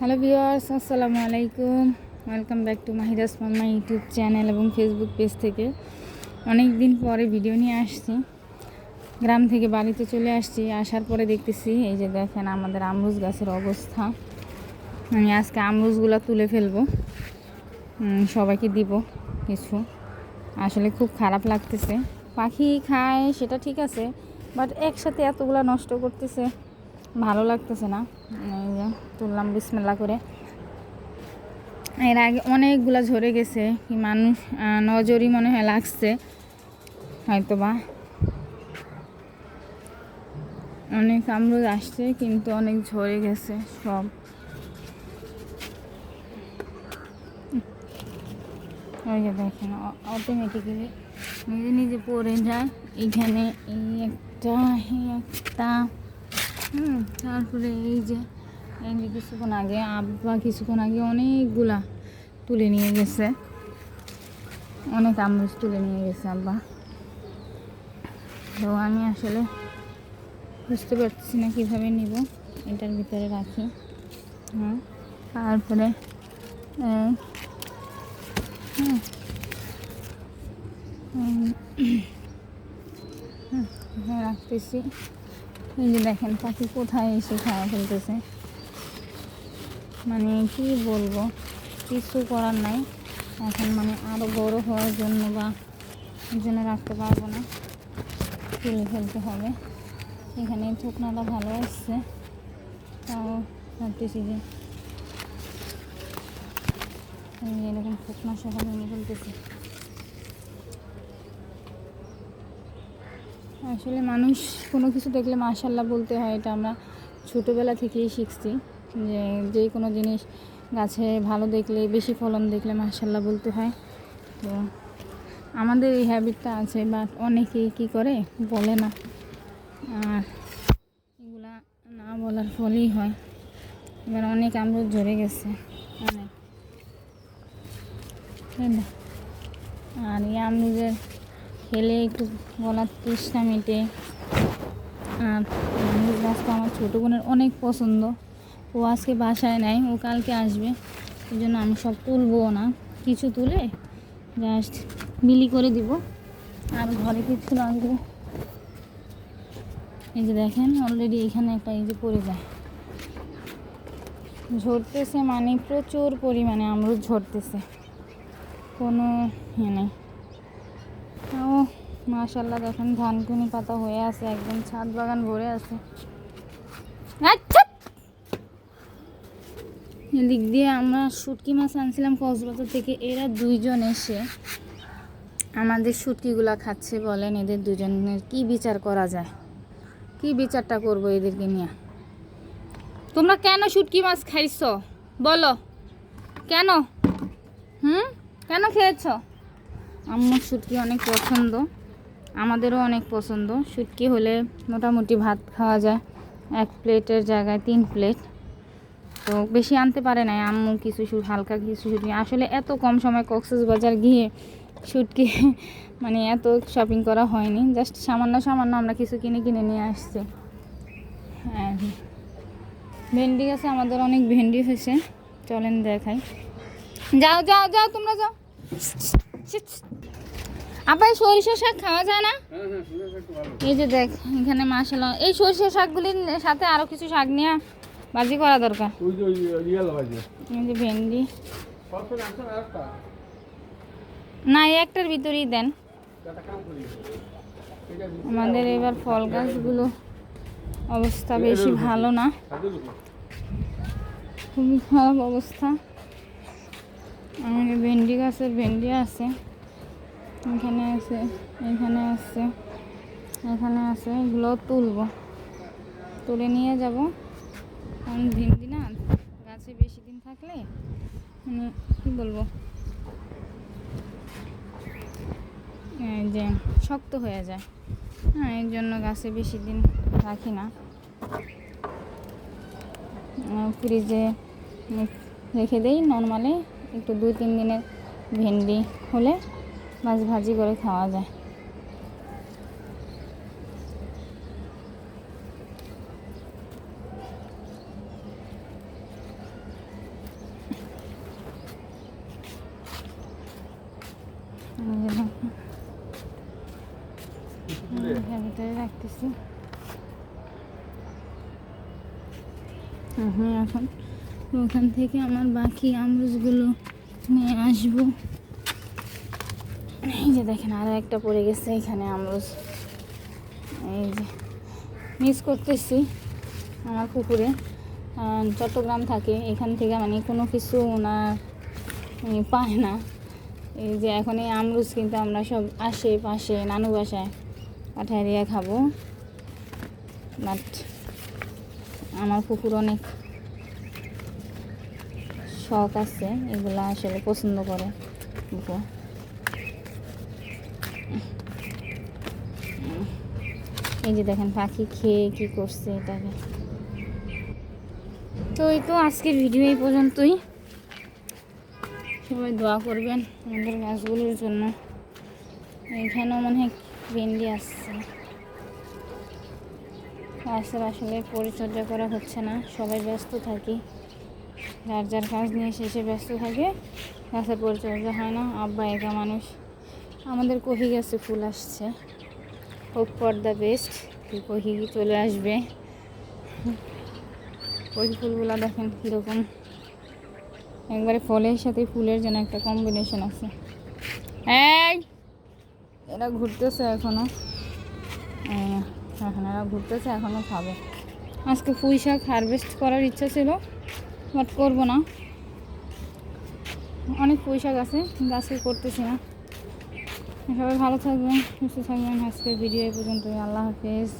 Hello viewers, আসসালামু আলাইকুম। Welcome back to Mahidas mamma YouTube channel এবং ফেসবুক পেজ থেকে। অনেক দিন পরে ভিডিও নিয়ে আসছি। গ্রাম থেকে বাড়িতে চলে আসছি। আসার পরে দেখতেছি, এই যে দেখেন আমাদের আমরুজ গাছের অবস্থা। আমি আজকে আমরুজগুলো তুলে ফেলব। সবাইকে দিব কিছু। আসলে খুব খারাপ লাগতেছে। পাখি খায়, সেটা ঠিক আছে বাট একসাথে এতগুলো নষ্ট করতেছে, ভালো লাগতেছে না। তুললাম বিসমেল্লা করে। এর আগে অনেকগুলা ঝরে গেছে, কি মানুষ নজরই মনে হয় লাগছে। হয়তো বা অনেক আমরুদ আসছে, কিন্তু অনেক ঝরে গেছে সব। ওই যে দেখেন অটোমেটিক্যালি নিজে নিজে পড়ে যায়। এখানে এই একটা এই একটা, হুম, তারপরে এই যে কিছুক্ষণ আগে আব্বা কিছুক্ষণ আগে অনেকগুলা তুলে নিয়ে গেছে। অনেক আমরুজ তুলে নিয়ে গেছে আব্বা। তো আমি আসলে বুঝতে পারছি না কীভাবে নিব এটার ভিতরে রাখি। হ্যাঁ তারপরে হুম হুম, হুম, রাখতেছি। এই যে দেখেন পাখি কোথায় এসে খাওয়া ফেলতেছে। মানে কি বলব, কিছু করার নাই। এখন মানে আরও বড় হওয়ার জন্য বা জন্য রাখতে পারব না। তুলে ফেলতে হবে। এখানে থুকনাটা ভালো আসছে। তাও ভাবতেছি যে এরকম থুকনা সহ ভেঙে ফেলতেছি। আসলে মানুষ কোনো কিছু দেখলে মাশাল্লাহ বলতে হয়, এটা আমরা ছোটোবেলা থেকেই শিখছি। যে যে কোনো জিনিস গাছে ভালো দেখলে, বেশি ফলন দেখলে মাশাল্লাহ বলতে হয়। তো আমাদের এই হ্যাবিটটা আছে বাট অনেকেই কী করে? বলে না। আর এগুলা না বলার ফলেই হয়। এবার অনেক আমরুদ ঝরে গেছে। তাই আর এই আমরুদের খেলে একটু গলার তৃষ্ণা মেটে। আর আমরুদ গাছটা আমার ছোটো বোনের অনেক পছন্দ। ও আজকে বাসায় নেয় ও কালকে আসবে। এই জন্য আমি সব তুলবো না। কিছু তুলে জাস্ট মিলি করে দিব। আর ঘরে কিছু লাগবে এই যে দেখেন অলরেডি এখানে একটা এই যে পড়ে যায়। ঝরতেছে মানে প্রচুর পরিমাণে আমরুদ ঝরতেছে। কোনো ইয়ে নেই। তাও মাশাল্লাহ দেখেন, ধানকুনি পাতা হয়ে আছে, একদম ছাদ বাগান ভরে আছে। এদিক দিয়ে আমরা শুটকি মাছ আনছিলাম কক্সবাজার থেকে। এরা দুইজন এসে আমাদের শুটকিগুলা খাচ্ছে বলেন, এদের দুজনের কি বিচার করা যায়? কি বিচারটা করব এদেরকে নিয়ে? তোমরা কেন শুটকি মাছ খাইছো? বলো। কেন? হুম? কেন খেয়েছো? আম্মুর শুটকি অনেক পছন্দ। আমাদেরও অনেক পছন্দ। শুটকি হলে মোটামুটি ভাত খাওয়া যায়। এক প্লেটের জায়গায় তিন প্লেট। তো বেশি আনতে পারে নাই। আম্মু কিছু হালকা কিছু শুটকি আসলে এত কম সময় কক্সেস বাজার গিয়ে শুটকি মানে এত শপিং করা হয়নি। জাস্ট সামান্য সামান্য আমরা কিছু কিনে কিনে নিয়ে আসছি। হ্যাঁ। ভেন্ডি গাছে আমাদের অনেক ভেন্ডি হয়েছে। চলেন দেখাই। যাও যাও যাও তোমরা যাও। আবার সরিষা শাক খাওয়া যায় না? এই যে দেখ এখানে মাসালা এই সরিষা শাকগুলির সাথে আরও কিছু শাক নিয়ে বাজি করা দরকার। ওই যে ওই রিয়াল এই যে ভেন্ডি। না একটার ভিতরেই দেন। আমাদের এবার ফল গাছগুলো অবস্থা বেশি ভালো না। খুবই খারাপ অবস্থা। আমাদের ভেন্ডি গাছের ভেন্ডি আছে। এখানে আছে এখানে আছে এখানে আছে। এগুলো তুলবো। তুলে নিয়ে যাব। কারণ ভেন্ডি না গাছে বেশি দিন থাকলে মানে কী বলব? যে শক্ত হয়ে যায়। হ্যাঁ এর জন্য গাছে বেশি দিন রাখি না। ফ্রিজে রেখে দেই নর্মালি। একটু দুই, তিন দিনের ভেন্ডি হলে মাছ ভাজি করে খাওয়া যায়। ভিতরে রাখতেছি। আমি এখন ওখান থেকে আমার বাকি আমরুজগুলো নিয়ে আসব। এই যে দেখেন আরও একটা পড়ে গেছে এখানে আমরুজ। এই যে মিস করতেছি আমার পুকুরে। চট্টগ্রাম থাকে, এখান থেকে মানে কোনো কিছু ওনার পায় না। এই যে এখন এই আমরুজ কিন্তু আমরা সব আসে পাশে, নানু বাসায়। পাঠায় দিয়ে খাব। বাট আমার কুকুর অনেক শখ আছে, এগুলা আসলে পছন্দ করে কুকুর। এই যে দেখেন পাখি খেয়ে কি করছে এটাকে। তো এই তো আজকের ভিডিও এই পর্যন্তই। সবাই দোয়া করবেন আমাদের গাছগুলোর জন্য। এখানেও মনে হয় ভেন্ডি আসছে। গাছের আসলে পরিচর্যা করা হচ্ছে না, সবাই ব্যস্ত থাকি। যার যার কাজ নিয়ে শেষে ব্যস্ত থাকে গাছের পরিচর্যা হয় না, আব্বা একা মানুষ। আমাদের কহি গাছে, ফুল আসছে। হোপ ফর দ্য বেস্ট কহি চলে আসবে। কহি ফুলগুলো দেখেন কীরকম। একবারে ফলের সাথে ফুলের যেন একটা কম্বিনেশন আছে। এই! এরা ঘুরতেছে এখনও এখন এরা ঘুরতেছে এখনও খাবে। আজকে পুঁই শাক হারভেস্ট করার ইচ্ছা ছিল বাট করব না। অনেক পুঁই শাক আছে, কিন্তু করতেছি না। সবাই ভালো থাকবেন, সুস্থ থাকবেন। আজকে ভিডিও পর্যন্ত আল্লাহ হাফেজ।